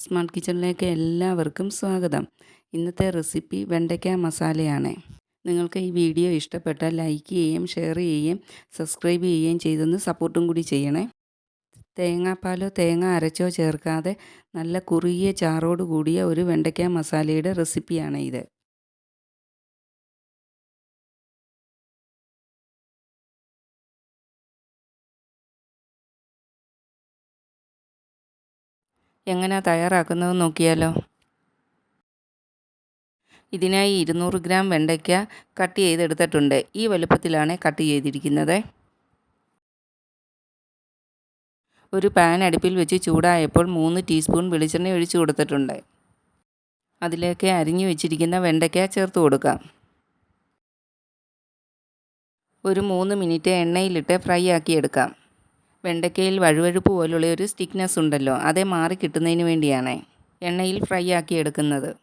Smart കിച്ചണിലേക്ക് എല്ലാവർക്കും സ്വാഗതം. ഇന്നത്തെ റെസിപ്പി വെണ്ടയ്ക്ക മസാലയാണ്. നിങ്ങൾക്ക് ഈ വീഡിയോ ഇഷ്ടപ്പെട്ടാൽ ലൈക്ക് ചെയ്യുകയും ഷെയർ ചെയ്യുകയും സബ്സ്ക്രൈബ് ചെയ്യുകയും ചെയ്തെന്ന് സപ്പോർട്ടും കൂടി ചെയ്യണേ. തേങ്ങാപ്പാലോ തേങ്ങ അരച്ചോ ചേർക്കാതെ നല്ല കുറുകിയ ചാറോട് കൂടിയ ഒരു വെണ്ടയ്ക്ക മസാലയുടെ റെസിപ്പിയാണ് ഇത് എങ്ങനെയാണ് തയ്യാറാക്കുന്നത് നോക്കിയാലോ? ഇതിനായി ഇരുന്നൂറ് ഗ്രാം വെണ്ടയ്ക്ക കട്ട് ചെയ്തെടുത്തിട്ടുണ്ട്. ഈ വലുപ്പത്തിലാണ് കട്ട് ചെയ്തിരിക്കുന്നത്. ഒരു പാൻ അടുപ്പിൽ വെച്ച് ചൂടായപ്പോൾ മൂന്ന് ടീസ്പൂൺ വെളിച്ചെണ്ണ ഒഴിച്ചു കൊടുത്തിട്ടുണ്ട്. അതിലേക്ക് അരിഞ്ഞു വെച്ചിരിക്കുന്ന വെണ്ടയ്ക്ക ചേർത്ത് കൊടുക്കാം. ഒരു മൂന്ന് മിനിറ്റ് എണ്ണയിലിട്ട് ഫ്രൈ ആക്കി എടുക്കാം വെണ്ടയ്ക്കയിൽ വഴുവഴുപ്പ് പോലുള്ള ഒരു സ്റ്റിക്നെസ് ഉണ്ടല്ലോ അതേ മാറി കിട്ടുന്നതിന് വേണ്ടിയാണ് എണ്ണയിൽ ഫ്രൈ ആക്കി എടുക്കുന്നത്.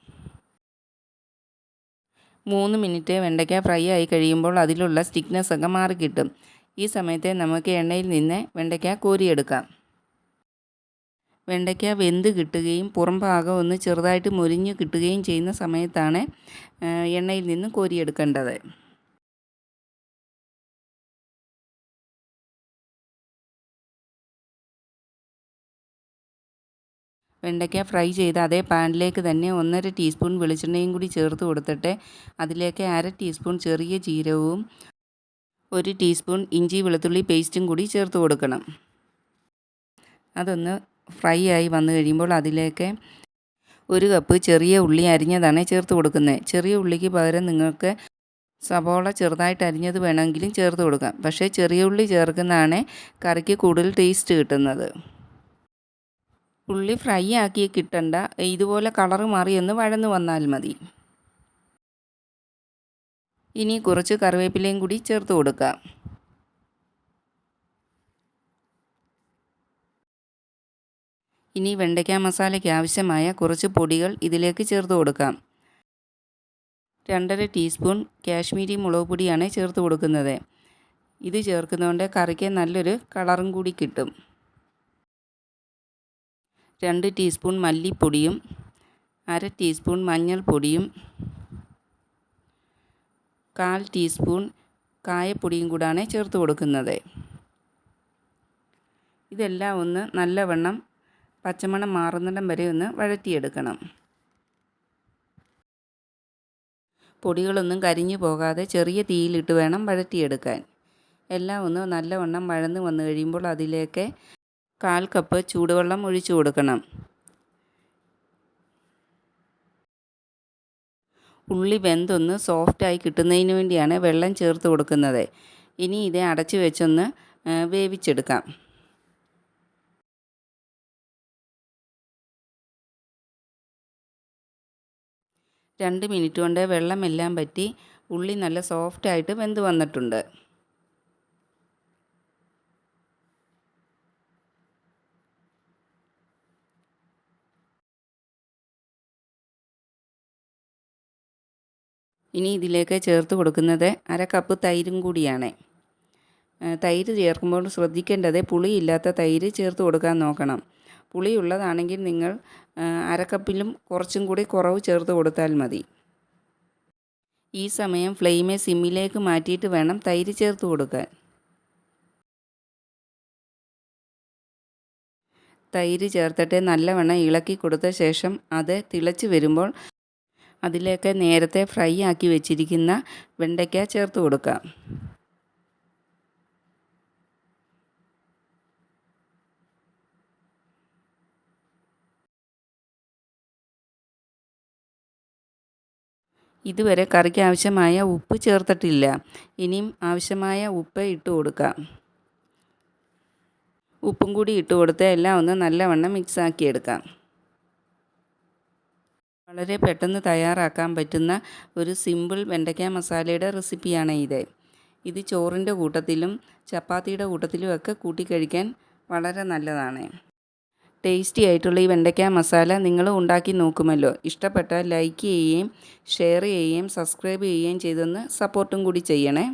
മൂന്ന് മിനിറ്റ് വെണ്ടയ്ക്ക ഫ്രൈ ആയി കഴിയുമ്പോൾ അതിലുള്ള സ്റ്റിക്നെസ് ഒക്കെ മാറി കിട്ടും. ഈ സമയത്തെ നമുക്ക് എണ്ണയിൽ നിന്ന് വെണ്ടയ്ക്ക കോരിയെടുക്കാം. വെണ്ടയ്ക്ക വെന്ത് കിട്ടുകയും പുറം ഭാഗം ഒന്ന് ചെറുതായിട്ട് മുരിഞ്ഞ് കിട്ടുകയും ചെയ്യുന്ന സമയത്താണ് എണ്ണയിൽ നിന്ന് കോരിയെടുക്കേണ്ടത്. വെണ്ടയ്ക്ക ഫ്രൈ ചെയ്ത് അതേ പാനിലേക്ക് തന്നെ ഒന്നര ടീസ്പൂൺ വെളിച്ചെണ്ണയും കൂടി ചേർത്ത് കൊടുത്തിട്ട് അതിലേക്ക് അര ടീസ്പൂൺ ചെറിയ ജീരകവും ഒരു ടീസ്പൂൺ ഇഞ്ചി വെളുത്തുള്ളി പേസ്റ്റും കൂടി ചേർത്ത് കൊടുക്കണം. അതൊന്ന് ഫ്രൈ ആയി വന്നു കഴിയുമ്പോൾ അതിലേക്ക് ഒരു കപ്പ് ചെറിയ ഉള്ളി അരിഞ്ഞതാണ് ചേർത്ത് കൊടുക്കുന്നത്. ചെറിയ ഉള്ളിക്ക് പകരം നിങ്ങൾക്ക് സവോള ചെറുതായിട്ട് അരിഞ്ഞത് വേണമെങ്കിലും ചേർത്ത് കൊടുക്കാം. പക്ഷേ ചെറിയ ഉള്ളി ചേർക്കുന്നതാണ് കറിക്ക് കൂടുതൽ ടേസ്റ്റ് കിട്ടുന്നത്. ഉള്ളി ഫ്രൈ ആക്കി കിട്ടണ്ട ഇതുപോലെ കളറ് മാറി ഒന്ന് വഴന്ന് വന്നാൽ മതി. ഇനി കുറച്ച് കറിവേപ്പിലയും കൂടി ചേർത്ത് കൊടുക്കാം. ഇനി വെണ്ടയ്ക്ക മസാലയ്ക്ക് ആവശ്യമായ കുറച്ച് പൊടികൾ ഇതിലേക്ക് ചേർത്ത് കൊടുക്കാം. രണ്ടര ടീസ്പൂൺ കാശ്മീരി മുളക് പൊടിയാണ് ചേർത്ത് കൊടുക്കുന്നത്. ഇത് ചേർക്കുന്നതുകൊണ്ട് കറിക്ക് നല്ലൊരു കളറും കൂടി കിട്ടും. രണ്ട് ടീസ്പൂൺ മല്ലിപ്പൊടിയും അര ടീസ്പൂൺ മഞ്ഞൾപ്പൊടിയും കാൽ ടീസ്പൂൺ കായപ്പൊടിയും കൂടാണ് ചേർത്ത് കൊടുക്കുന്നത്. ഇതെല്ലാം ഒന്ന് നല്ലവണ്ണം പച്ചമണം മാറുന്നിടം വരെ ഒന്ന് വഴറ്റിയെടുക്കണം. പൊടികളൊന്നും കരിഞ്ഞു പോകാതെ ചെറിയ തീയിലിട്ട് വേണം വഴറ്റിയെടുക്കാൻ. എല്ലാം ഒന്ന് നല്ലവണ്ണം വഴന്ന് വന്നു കഴിയുമ്പോൾ അതിലേക്ക് കാൽ കപ്പ് ചൂടുവെള്ളം ഒഴിച്ചു കൊടുക്കണം. ഉള്ളി വെന്തൊന്ന് സോഫ്റ്റായി കിട്ടുന്നതിന് വേണ്ടിയാണ് വെള്ളം ചേർത്ത് കൊടുക്കുന്നത്. ഇനി ഇത് അടച്ചു വെച്ചൊന്ന് വേവിച്ചെടുക്കാം. രണ്ട് മിനിറ്റ് കൊണ്ട് വെള്ളമെല്ലാം പറ്റി ഉള്ളി നല്ല സോഫ്റ്റായിട്ട് വെന്ത് വന്നിട്ടുണ്ട്. ഇനി ഇതിലേക്ക് ചേർത്ത് കൊടുക്കുന്നത് അര കപ്പ് തൈരും കൂടിയാണ്. തൈര് ചേർക്കുമ്പോൾ ശ്രദ്ധിക്കേണ്ടത് പുളിയില്ലാത്ത തൈര് ചേർത്ത് കൊടുക്കാൻ നോക്കണം. പുളിയുള്ളതാണെങ്കിൽ നിങ്ങൾ അരക്കപ്പിലും കുറച്ചും കൂടി കുറവ് ചേർത്ത് കൊടുത്താൽ മതി. ഈ സമയം ഫ്ലെയിമെ സിമ്മിലേക്ക് മാറ്റിയിട്ട് വേണം തൈര് ചേർത്ത് കൊടുക്കാൻ. തൈര് ചേർത്തിട്ട് നല്ലവണ്ണം ഇളക്കി കൊടുത്ത ശേഷം അത് തിളച്ച് വരുമ്പോൾ അതിലേക്ക് നേരത്തെ ഫ്രൈ ആക്കി വെച്ചിരിക്കുന്ന വെണ്ടയ്ക്ക ചേർത്ത് കൊടുക്കാം ഇതുവരെ കറിക്ക് ആവശ്യമായ ഉപ്പ് ചേർത്തിട്ടില്ല. ഇനിയും ആവശ്യമായ ഉപ്പ് ഇട്ട് കൊടുക്കാം. ഉപ്പും കൂടി ഇട്ട് കൊടുത്ത് എല്ലാം ഒന്ന് നല്ലവണ്ണം മിക്സാക്കി എടുക്കാം. വളരെ പെട്ടെന്ന് തയ്യാറാക്കാൻ പറ്റുന്ന ഒരു സിമ്പിൾ വെണ്ടയ്ക്ക മസാലയുടെ റെസിപ്പിയാണ് ഇത്. ഇത് ചോറിന്റെ കൂട്ടത്തിലും ചപ്പാത്തിയുടെ കൂട്ടത്തിലും ഒക്കെ കൂട്ടി കഴിക്കാൻ വളരെ നല്ലതാണ്. ടേസ്റ്റി ആയിട്ടുള്ള ഈ വെണ്ടയ്ക്ക മസാല നിങ്ങൾ ഉണ്ടാക്കി നോക്കുമല്ലോ. ഇഷ്ടപ്പെട്ടാൽ ലൈക്ക് ചെയ്യുകയും ഷെയർ ചെയ്യുകയും സബ്സ്ക്രൈബ് ചെയ്യുകയും ചെയ്തെന്ന് സപ്പോർട്ടും കൂടി ചെയ്യണേ.